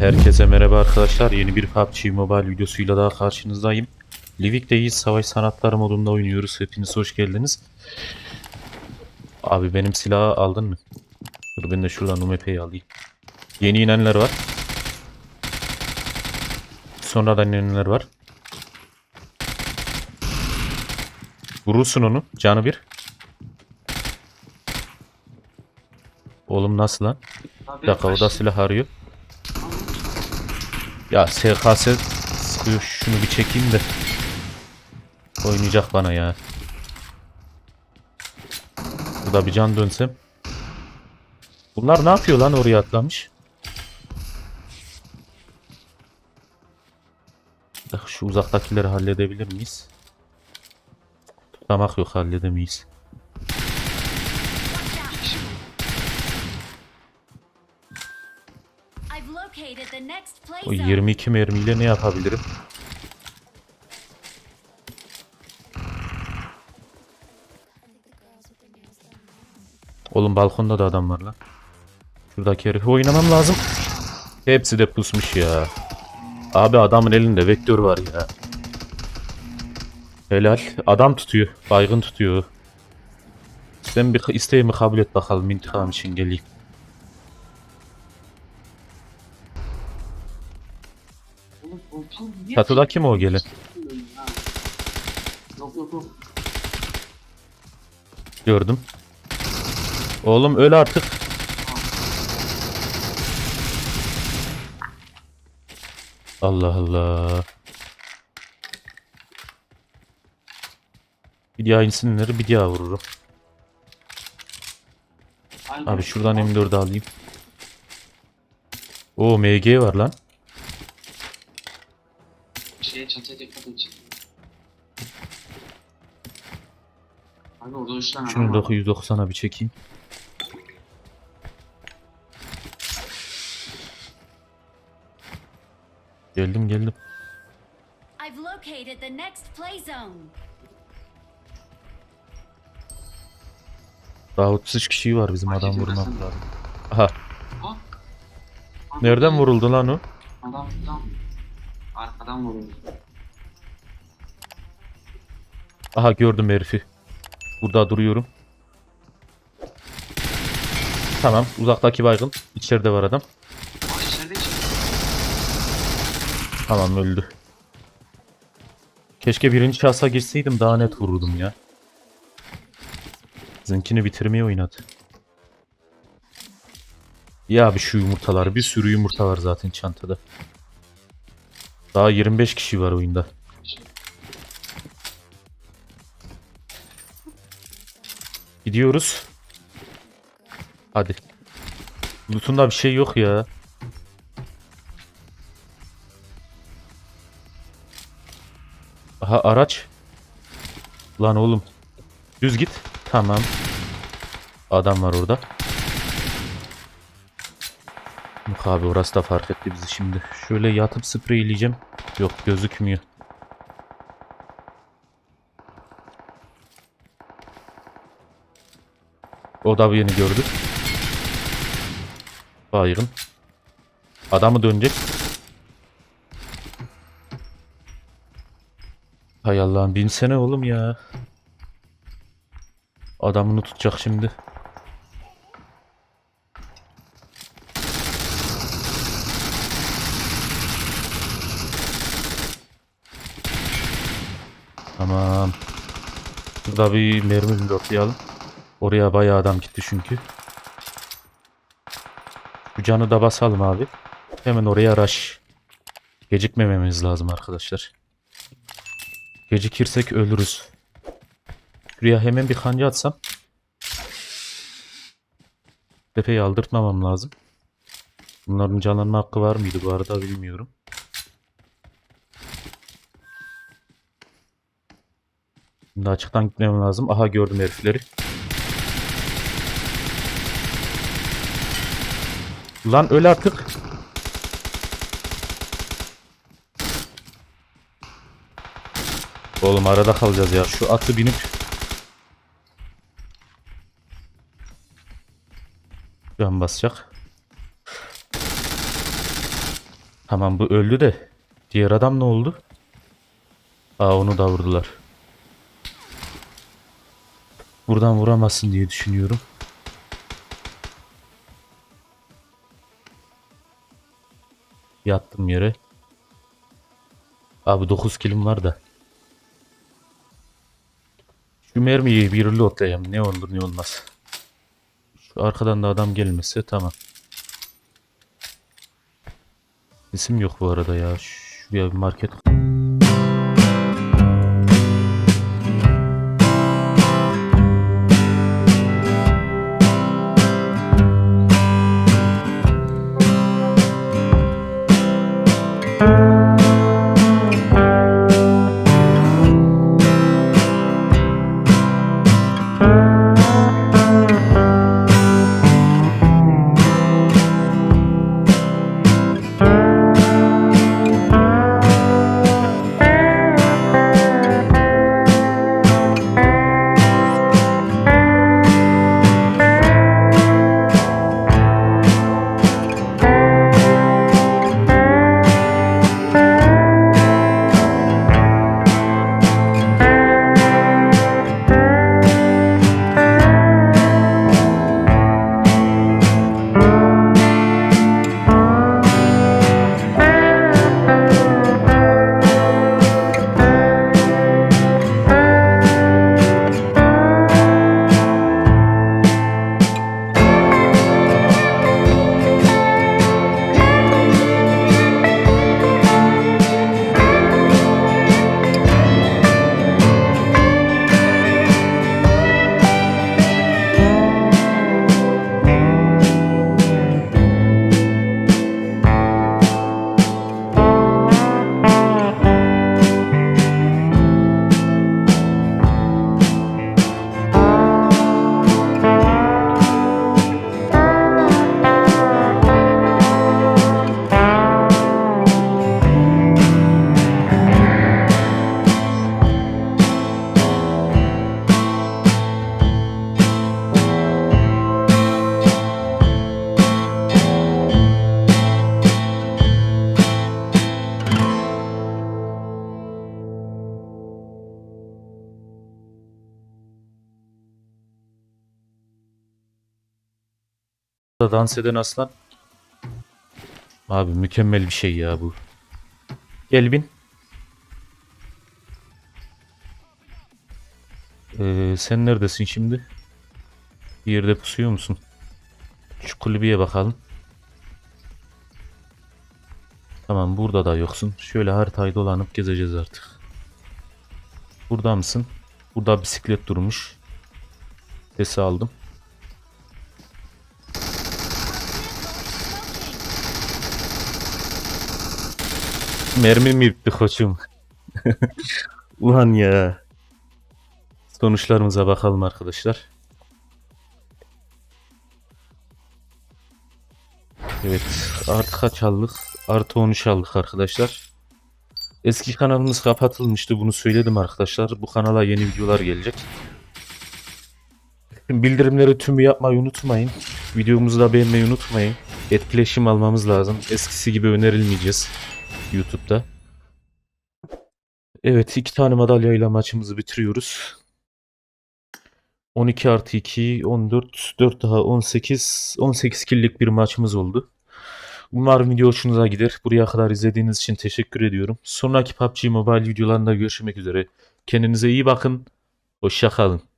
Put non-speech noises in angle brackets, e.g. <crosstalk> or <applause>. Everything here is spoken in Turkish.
Herkese merhaba arkadaşlar. Yeni bir PUBG Mobile videosuyla daha karşınızdayım. Livik'teyiz. Savaş sanatları modunda oynuyoruz. Hepiniz hoş geldiniz. Abi benim silahı aldın mı? Dur ben de şuradan UMP'yi alayım. Yeni inenler var. Sonradan inenler var. Vurursun onu. Canı bir. Oğlum nasıl lan? Bir dakika o da silah arıyor. Ya SKS sıkıyor şunu bir çekeyim de. Oynayacak bana ya. Burada bir can dönsem. Bunlar ne yapıyor lan oraya atlamış? Şu uzaktakileri halledebilir miyiz? Tutamak yok halledemeyiz. O zone. 22 mermiyle ne yapabilirim? Oğlum balkonda da adam var lan. Şuradaki herifi oynamam lazım. Hepsi de pusmuş ya. Abi adamın elinde vektör var ya. Helal. Adam tutuyor. Baygın tutuyor. Sen bir isteğimi kabul et bakalım. intikam için geleyim. Çatıda kim o gelen? Yok yok yok. Gördüm. Oğlum öl artık. Allah Allah. Bir daha insinleri bir daha vururum. Abi şuradan M4 alayım. O MG var lan. Çatıya dikkat et. Abi orada üç tane Şunu adam var. 990'a bir çekeyim. Geldim geldim. I've located the next play zone. Daha 33 kişi var bizim adam aslında. lazım. Aha. Ha? Nereden vuruldu lan o? Adam adam. Arkadan vuruldu. Aha gördüm herifi. Burada duruyorum. Tamam uzaktaki baygın. İçeride var adam. Aa. Tamam öldü. Keşke birinci şahsa girseydim daha net vururdum ya. Zinkini bitirmeye oynadı. Ya abi şu yumurtalar. Bir sürü yumurta var zaten çantada. Daha 25 kişi var oyunda. Gidiyoruz. Hadi. Loot'unda bir şey yok ya. Aha araç. Lan oğlum. Düz git. Tamam. Adam var orada. Yok abi orası da fark etti bizi şimdi. Şöyle yatıp spreyleyeceğim. Yok gözükmüyor. O da beni gördü. Baygın. Adamı dönecek. Hay Allah'ım binsene oğlum ya. Adamını tutacak şimdi. Tamam. Burada bir mermi bloklayalım. Oraya bayağı adam gitti çünkü. Şu canı da basalım abi. Hemen oraya rush. Gecikmememiz lazım arkadaşlar. Gecikirsek ölürüz. Şuraya hemen bir kanca atsam. Tepeyi aldırtmamam lazım. Bunların canlanma hakkı var mıydı bu arada bilmiyorum. Şimdi açıktan gitmem lazım. Aha gördüm herifleri. Lan öl artık. Oğlum arada kalacağız ya. Şu atı binip Can basacak. Tamam bu öldü de. Diğer adam ne oldu? Aa onu da vurdular. Buradan vuramazsın diye düşünüyorum. Yattım yere. Abi 9 kilim var da. Şu mermiyi bir lotlayayım. Ne olur ne olmaz. Şu arkadan da adam gelmese tamam. İsim yok bu arada ya. Şuraya bir market. Da dans eden aslan. Abi mükemmel bir şey ya bu. Gel bin. Ee, sen neredesin şimdi? Bir yerde pusuyor musun? Şu kulübeye bakalım. Tamam burada da yoksun. Şöyle haritayı dolanıp gezeceğiz artık. Burada mısın? Burada bisiklet durmuş. Sesi aldım. Mermi mi bitti koçum? <laughs> Ulan ya. Sonuçlarımıza bakalım arkadaşlar. Evet artı kaç aldık? Artı 13 aldık arkadaşlar. Eski kanalımız kapatılmıştı bunu söyledim arkadaşlar. Bu kanala yeni videolar gelecek. Bildirimleri tümü yapmayı unutmayın. Videomuzu da beğenmeyi unutmayın. Etkileşim almamız lazım. Eskisi gibi önerilmeyeceğiz. YouTube'da. Evet iki tane madalyayla maçımızı bitiriyoruz. 12 artı 2, 14, 4 daha 18, 18 killik bir maçımız oldu. Umarım video hoşunuza gider. Buraya kadar izlediğiniz için teşekkür ediyorum. Sonraki PUBG Mobile videolarında görüşmek üzere. Kendinize iyi bakın. Hoşça kalın.